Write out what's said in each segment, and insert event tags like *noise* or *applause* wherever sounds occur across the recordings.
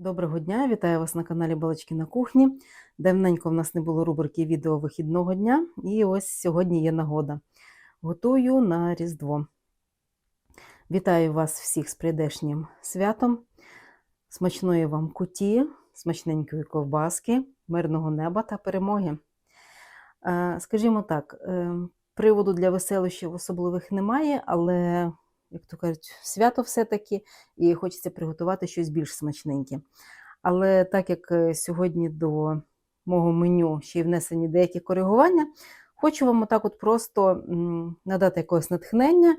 Доброго дня, вітаю вас на каналі Балачки на кухні. Давненько в нас не було рубрики відео вихідного дня, і ось сьогодні є нагода. Готую на Різдво. Вітаю вас всіх з прийдешнім святом, смачної вам куті, смачненької ковбаски, мирного неба та перемоги. Е, Скажімо так, е, приводу для веселощів особливих немає, але, як то кажуть, свято все-таки і хочеться приготувати щось більш смачненьке. Але так як е, сьогодні до мого меню ще й внесені деякі коригування, хочу вам отак от просто надати якогось натхнення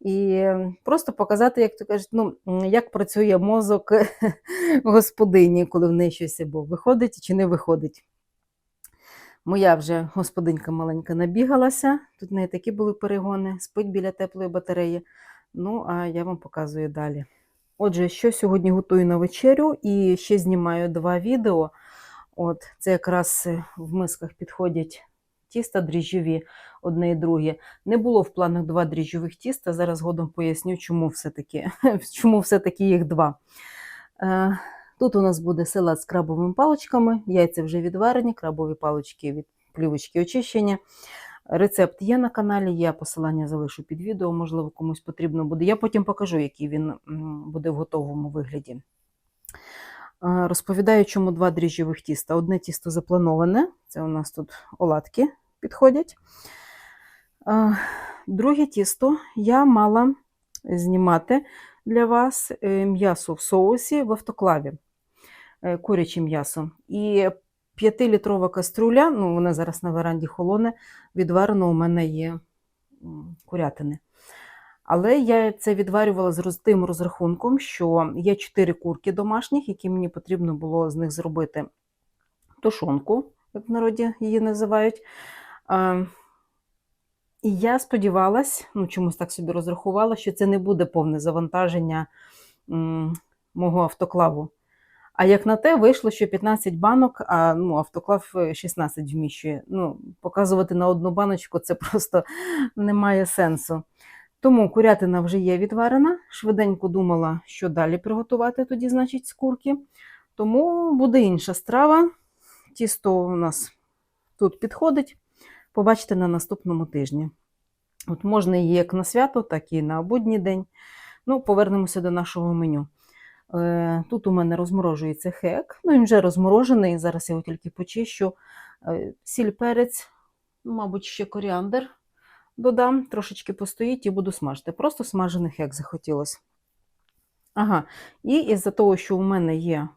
і просто показати, як то кажуть, ну, як працює мозок *laughs* господині, коли в неї щось або виходить чи не виходить. Моя вже господинька маленька набігалася, тут в неї такі були перегони, спить біля теплої батареї. Ну, а я вам показую далі. Отже, що сьогодні готую на вечерю і ще знімаю два відео. От, це якраз е, в мисках підходять тіста дріжджові, одне і друге. Не було в планах два дріжджових тіста. Зараз згодом поясню, чому все-таки, *laughs* чому все-таки їх два. Е, Тут у нас буде салат з крабовими паличками, яйця вже відварені, крабові палички від плівочки очищені. Рецепт є на каналі, я посилання залишу під відео, можливо, комусь потрібно буде. Я потім покажу, який він буде в готовому вигляді. Розповідаю, чому два дріжджових тіста. Одне тісто заплановане, це у нас тут оладки підходять. Друге тісто я мала знімати для вас е, м'ясо в соусі в автоклаві, е, куряче м'ясо. І 5-літрова каструля, ну вона зараз на веранді холоне, відварено у мене є курятини. Але я це відварювала з тим розрахунком, що є 4 курки домашніх, які мені потрібно було з них зробити тушонку, як в народі її називають. І я сподівалась, ну чомусь так собі розрахувала, що це не буде повне завантаження мого автоклаву. А як на те, вийшло, що 15 банок, а ну, автоклав е, 16 вміщує. Ну, показувати на одну баночку це просто *laughs* не має сенсу. Тому курятина вже є відварена. Швиденько думала, що далі приготувати тоді, значить, з курки. Тому буде інша страва. Тісто у нас тут підходить. Побачите на наступному тижні. От можна її як на свято, так і на будній день. Ну, повернемося до нашого меню. Е, Тут у мене розморожується хек. Ну, він вже розморожений. Зараз я його тільки почищу. Е, Сіль перець, мабуть, ще коріандр додам, трошечки постоїть і буду смажити. Просто смажений хек захотілося. Ага, і із-за того, що у мене є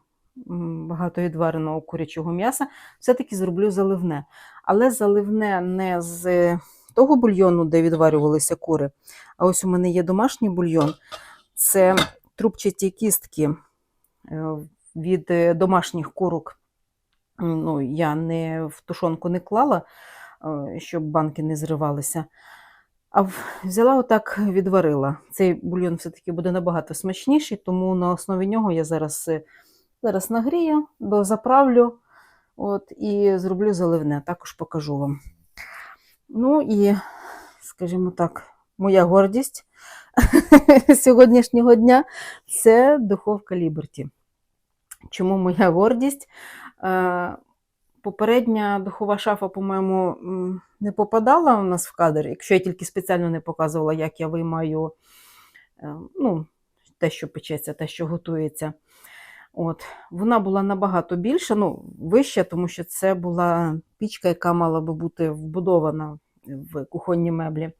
багато відвареного курячого м'яса, все-таки зроблю заливне. Але заливне не з е, того бульйону, де відварювалися кури, а ось у мене є домашній бульйон. Це трубчаті кістки е, від е, домашніх курок. Ну, я не в тушонку не клала, е, щоб банки не зривалися. А взяла отак відварила. Цей бульйон все-таки буде набагато смачніший, тому на основі нього я зараз, зараз нагрію, дозаправлю от, і зроблю заливне, також покажу вам. Ну і, скажімо так, моя гордість *laughs* сьогоднішнього дня це духовка Liberty. Чому моя гордість? Е, Попередня духова шафа, по-моєму, не попадала у нас в кадр, якщо я тільки спеціально не показувала, як я виймаю е, ну, те, що печеться, те, що готується. От. Вона була набагато більша, ну, вища, тому що це була пічка, яка мала би бути вбудована в кухонні меблі.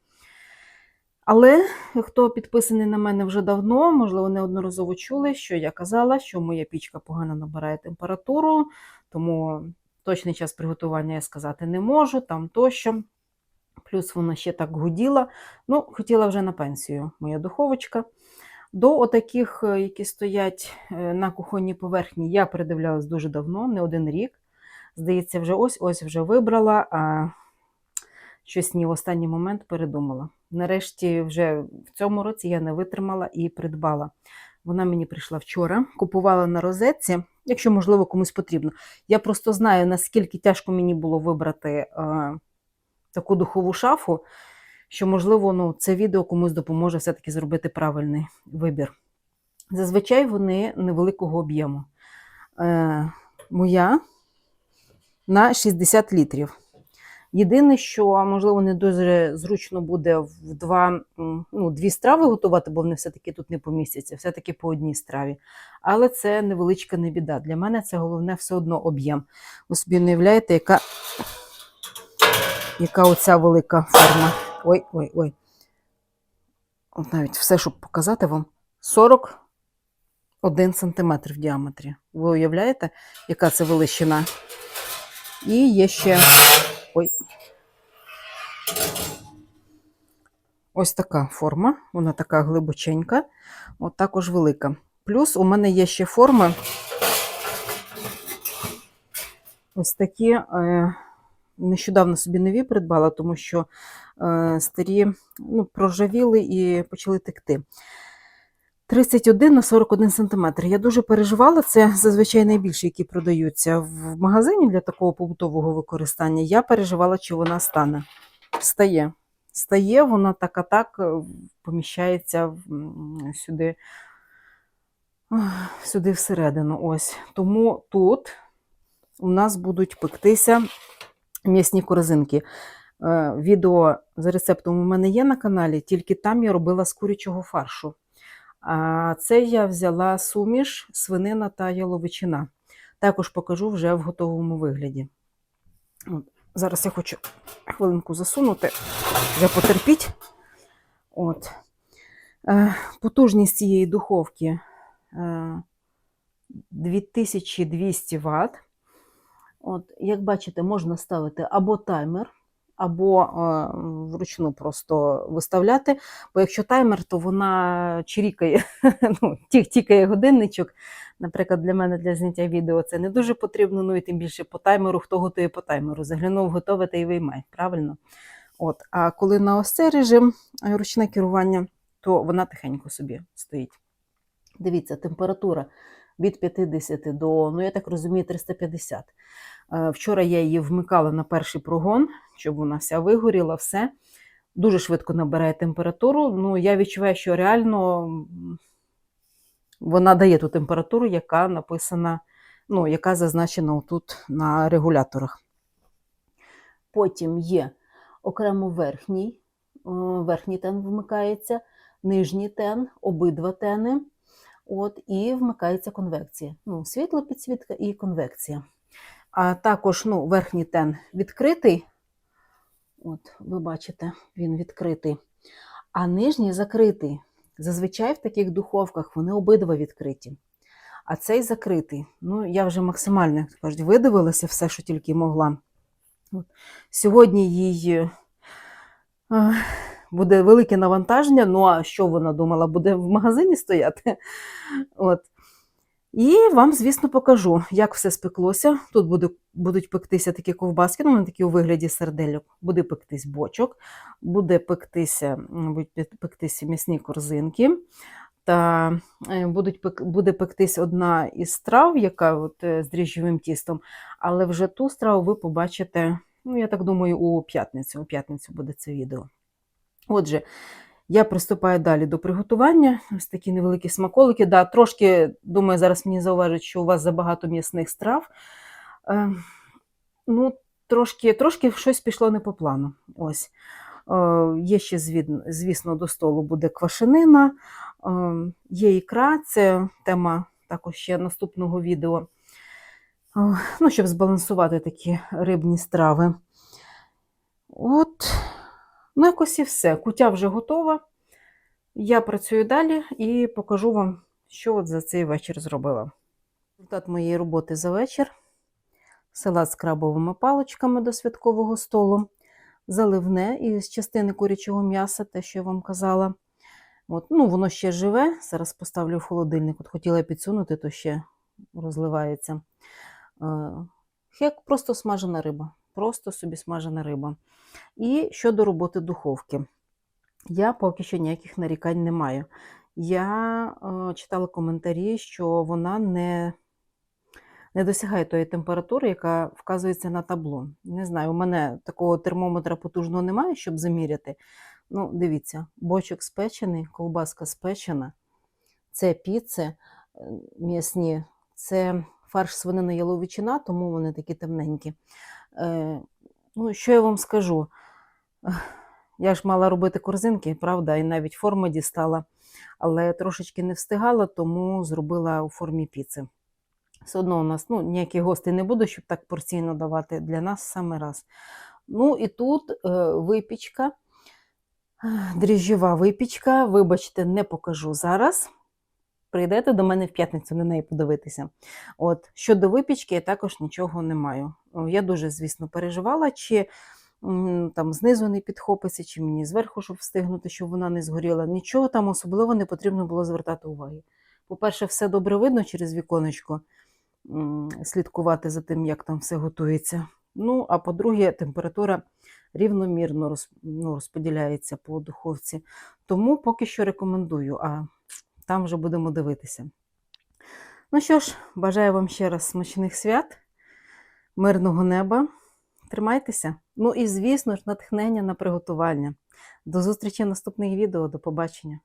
Але хто підписаний на мене вже давно, можливо, неодноразово чули, що я казала, що моя пічка погано набирає температуру, тому точний час приготування я сказати не можу, там тощо. Плюс вона ще так гуділа. Ну, хотіла вже на пенсію моя духовочка. До отаких, е, які стоять е, на кухонній поверхні, я передивлялась дуже давно, не один рік. Здається, вже ось-ось вже вибрала, а щось ні в останній момент передумала. Нарешті, вже в цьому році я не витримала і придбала. Вона мені прийшла вчора, купувала на розетці, якщо, можливо, комусь потрібно. Я просто знаю, наскільки тяжко мені було вибрати е, таку духову шафу, що, можливо, ну, це відео комусь допоможе все-таки зробити правильний вибір. Зазвичай вони невеликого об'єму. е, моя на 60 літрів. Єдине, що, можливо, не дуже зручно буде в два, ну, дві страви готувати, бо вони все-таки тут не помістяться, все-таки по одній страві. Але це невеличка не біда. Для мене це головне все одно об'єм. Ви собі не уявляєте, яка, яка оця велика форма. Ой, ой, ой. От навіть все, щоб показати вам, 41 см в діаметрі. Ви уявляєте, яка це величина? І є ще. Ой. Ось така форма, вона така глибоченька, от також велика. Плюс у мене є ще форми. Ось такі. Е, нещодавно собі нові придбала, тому що е, старі ну, проржавіли і почали текти. 31 на 41 см. Я дуже переживала, це зазвичай найбільше, які продаються в магазині для такого побутового використання. Я переживала, чи вона стане. Стає. Стає, вона так а так е, поміщається сюди, сюди всередину. Ось. Тому тут у нас будуть пектися м'ясні корзинки. Е, Відео за рецептом у мене є на каналі, тільки там я робила з курячого фаршу. А це я взяла суміш, свинина та яловичина. Також покажу вже в готовому вигляді. От, Зараз я хочу хвилинку засунути, вже потерпіть. От. Е, потужність цієї духовки е, 2200 Вт. От, як бачите, можна ставити або таймер, або е, вручну просто виставляти. Бо якщо таймер, то вона чирікає, *laughs* ну, тікає годинничок. Наприклад, для мене для зняття відео це не дуже потрібно, ну і тим більше по таймеру, хто готує по таймеру. Заглянув, готове та й виймай, правильно? От. А коли на ось цей режим е, ручне керування, то вона тихенько собі стоїть. Дивіться, температура від 50 до, ну я так розумію, 350. Е, Вчора я її вмикала на перший прогон, щоб вона вся вигоріла, все. Дуже швидко набирає температуру. Ну, я відчуваю, що реально вона дає ту температуру, яка написана, ну, яка зазначена тут на регуляторах. Потім є окремо верхній, верхній тен вмикається, нижній тен, обидва тени. От, і вмикається конвекція. Ну, світло підсвітка і конвекція. А також ну, верхній тен відкритий. От, ви бачите, він відкритий. А нижній закритий. Зазвичай в таких духовках вони обидва відкриті. А цей закритий. Ну, я вже максимально, як кажуть, видивилася все, що тільки могла. От. Сьогодні е, буде велике навантаження. Ну, а що вона думала, буде в магазині стояти? От. І вам, звісно, покажу, як все спеклося. Тут буде, будуть пектися такі ковбаски, ну, вони такі у вигляді сердельок. Буде пектись бочок, буде пектися, будуть пектися м'ясні корзинки. Та е, будуть, буде пектись одна із страв, яка от, е, з дріжджовим тістом, але вже ту страву ви побачите, ну, я так думаю, у п'ятницю. У п'ятницю буде це відео. Отже, я приступаю далі до приготування. Ось такі невеликі смаколики. Да, трошки, думаю, зараз мені зауважать, що у вас забагато м'ясних страв. Е, ну, трошки, трошки щось пішло не по плану. Ось. Е, є ще, звісно, до столу буде квашенина, е, є ікра, це тема також ще наступного відео. Е, ну, щоб збалансувати такі рибні страви. От, ну, якось і все. Кутя вже готова. Я працюю далі і покажу вам, що от за цей вечір зробила. Результат моєї роботи за вечір. Салат з крабовими паличками до святкового столу, заливне із частини курячого м'яса, те, що я вам казала. От, ну, воно ще живе. Зараз поставлю в холодильник. От хотіла підсунути, то ще розливається. Е, Як просто смажена риба. Просто собі смажена риба. І щодо роботи духовки. Я поки що ніяких нарікань не маю. Я е, читала коментарі, що вона не, не досягає тої температури, яка вказується на табло. Не знаю, у мене такого термометра потужного немає, щоб заміряти. Ну, дивіться, бочок спечений, ковбаска спечена, це піци е, м'ясні, це фарш свинина яловичина, тому вони такі темненькі. Е, ну, що я вам скажу? *sighs* Я ж мала робити корзинки, правда, і навіть форму дістала, але трошечки не встигала, тому зробила у формі піци. Все одно у нас ну, ніяких гостей не буде, щоб так порційно давати для нас саме раз. Ну і тут е, випічка, дріжджова випічка. Вибачте, не покажу зараз. Прийдете до мене в п'ятницю на неї подивитися. От щодо випічки, я також нічого не маю. Я дуже, звісно, переживала, чи там знизу не підхопиться, чи мені зверху, щоб встигнути, щоб вона не згоріла. Нічого там особливо не потрібно було звертати уваги. По-перше, все добре видно через віконечко, слідкувати за тим, як там все готується. Ну, а по-друге, температура рівномірно ну, розподіляється по духовці. Тому поки що рекомендую, а там вже будемо дивитися. Ну що ж, бажаю вам ще раз смачних свят, мирного неба. Тримайтеся. Ну і, звісно ж, натхнення на приготування. До зустрічі в наступних відео. До побачення.